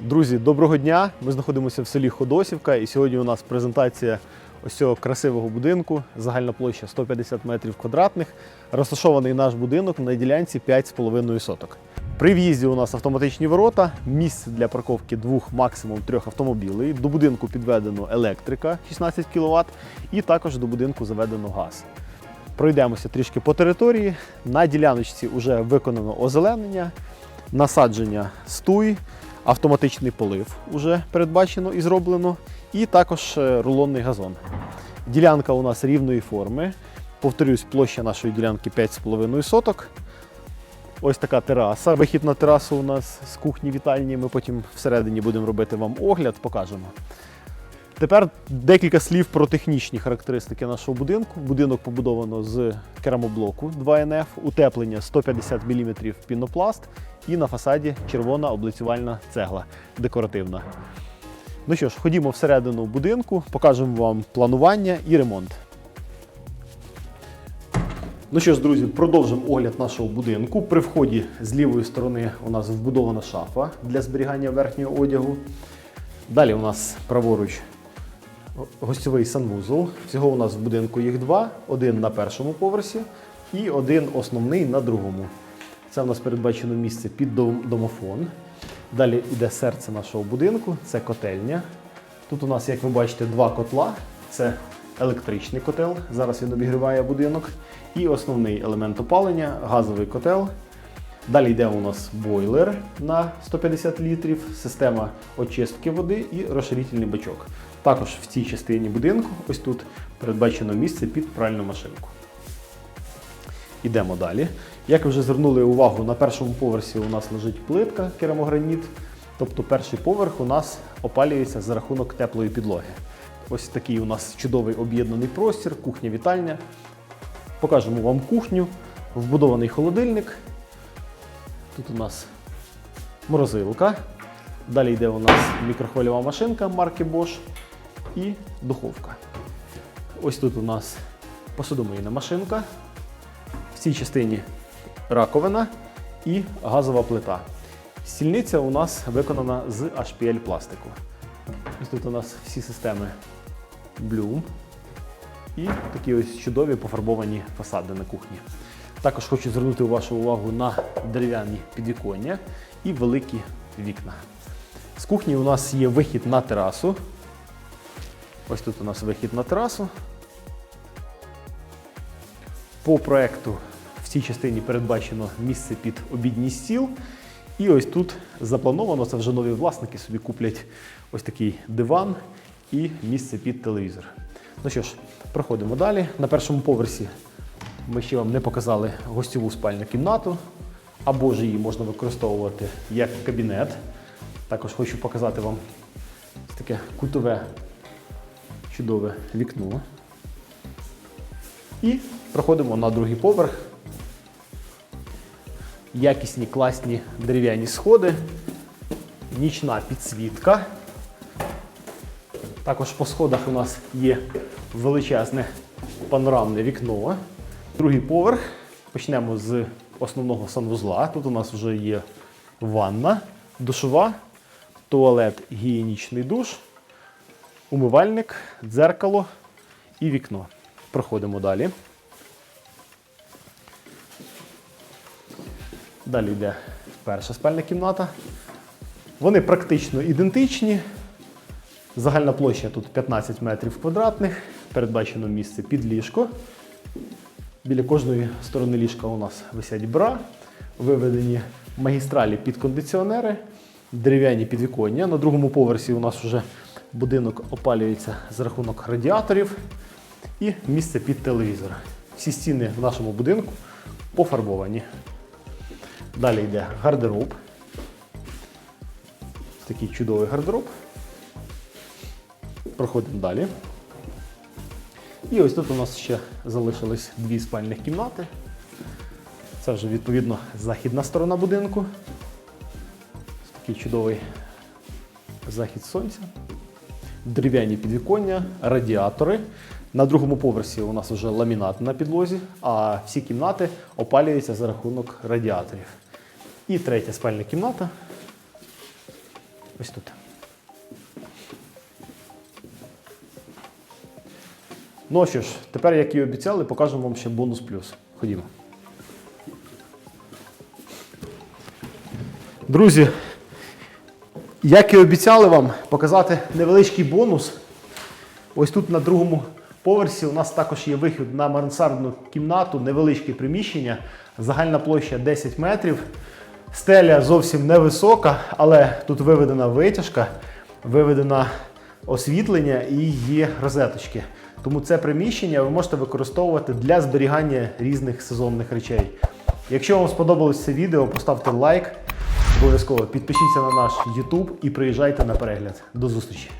Друзі, доброго дня! Ми знаходимося в селі Ходосівка, і сьогодні у нас презентація ось цього красивого будинку. Загальна площа 150 метрів квадратних. Розташований наш будинок на ділянці 5,5 соток. При в'їзді у нас автоматичні ворота, місце для парковки двох, максимум трьох автомобілей. До будинку підведено електрика 16 кВт і також до будинку заведено газ. Пройдемося трішки по території. На діляночці вже виконано озеленення, насадження стуй, автоматичний полив вже передбачено і зроблено, і також е, рулонний газон. Ділянка у нас рівної форми. Повторюсь, площа нашої ділянки 5,5 соток. Ось така тераса. Вихід на терасу у нас з кухні вітальні. Ми потім всередині будемо робити вам огляд, покажемо. Тепер декілька слів про технічні характеристики нашого будинку. Будинок побудовано з керамоблоку 2НФ, утеплення 150 мм пінопласт і на фасаді червона облицювальна цегла декоративна. Ну що ж, ходімо всередину будинку, покажемо вам планування і ремонт. Ну що ж, друзі, продовжимо огляд нашого будинку. При вході з лівої сторони у нас вбудована шафа для зберігання верхнього одягу. Далі у нас праворуч гостьовий санвузол. Всього у нас в будинку їх два: один на першому поверсі і один основний на другому. Це у нас передбачено місце під домофон. Далі йде серце нашого будинку, це котельня. Тут у нас, як ви бачите, два котла. Це електричний котел. Зараз він обігріває будинок. І основний елемент опалення газовий котел. Далі йде у нас бойлер на 150 літрів, система очистки води і розширительний бачок. Також в цій частині будинку, ось тут передбачено місце під пральну машинку. Ідемо далі. Як ви вже звернули увагу, на першому поверсі у нас лежить плитка керамограніт. Тобто перший поверх у нас опалюється за рахунок теплої підлоги. Ось такий у нас чудовий об'єднаний простір, кухня-вітальня. Покажемо вам кухню, вбудований холодильник. Тут у нас морозилка. Далі йде у нас мікрохвильова машинка марки Bosch і духовка. Ось тут у нас посудомийна машинка. Цій частині раковина і газова плита. Стільниця у нас виконана з HPL пластику. Ось тут у нас всі системи Bloom і такі ось чудові пофарбовані фасади на кухні. Також хочу звернути вашу увагу на дерев'яні підвіконня і великі вікна. З кухні у нас є вихід на терасу. Ось тут у нас вихід на терасу. По проекту в цій частині передбачено місце під обідній стіл. І ось тут заплановано, це вже нові власники собі куплять ось такий диван і місце під телевізор. Ну що ж, проходимо далі. На першому поверсі ми ще вам не показали гостьову спальну кімнату, або ж її можна використовувати як кабінет. Також хочу показати вам таке кутове чудове вікно. І проходимо на другий поверх. Якісні класні дерев'яні сходи, нічна підсвітка. Також по сходах у нас є величезне панорамне вікно. Другий поверх. Почнемо з основного санвузла. Тут у нас вже є ванна, душова, туалет, гігієнічний душ, умивальник, дзеркало і вікно. Проходимо далі. Далі йде перша спальна кімната. Вони практично ідентичні. Загальна площа тут 15 метрів квадратних. Передбачено місце під ліжко. Біля кожної сторони ліжка у нас висять бра, виведені магістралі під кондиціонери, дерев'яні підвіконня. На другому поверсі у нас вже будинок опалюється за рахунок радіаторів і місце під телевізор. Всі стіни в нашому будинку пофарбовані. Далі йде гардероб. Такий чудовий гардероб. Проходимо далі. І ось тут у нас ще залишились дві спальних кімнати. Це вже відповідно західна сторона будинку. Ось такий чудовий захід сонця. Дерев'яні підвіконня, радіатори. На другому поверсі у нас вже ламінат на підлозі, а всі кімнати опалюються за рахунок радіаторів. І третя спальна кімната. Ось тут. Ну що ж, тепер, як і обіцяли, покажемо вам ще бонус плюс. Ходімо. Друзі, як і обіцяли вам показати невеличкий бонус. Ось тут на другому поверсі у нас також є вихід на мансардну кімнату, невеличке приміщення, загальна площа 10 метрів. Стеля зовсім невисока, але тут виведена витяжка, виведено освітлення і є розеточки. Тому це приміщення ви можете використовувати для зберігання різних сезонних речей. Якщо вам сподобалось це відео, поставте лайк, обов'язково підпишіться на наш YouTube і приїжджайте на перегляд. До зустрічі!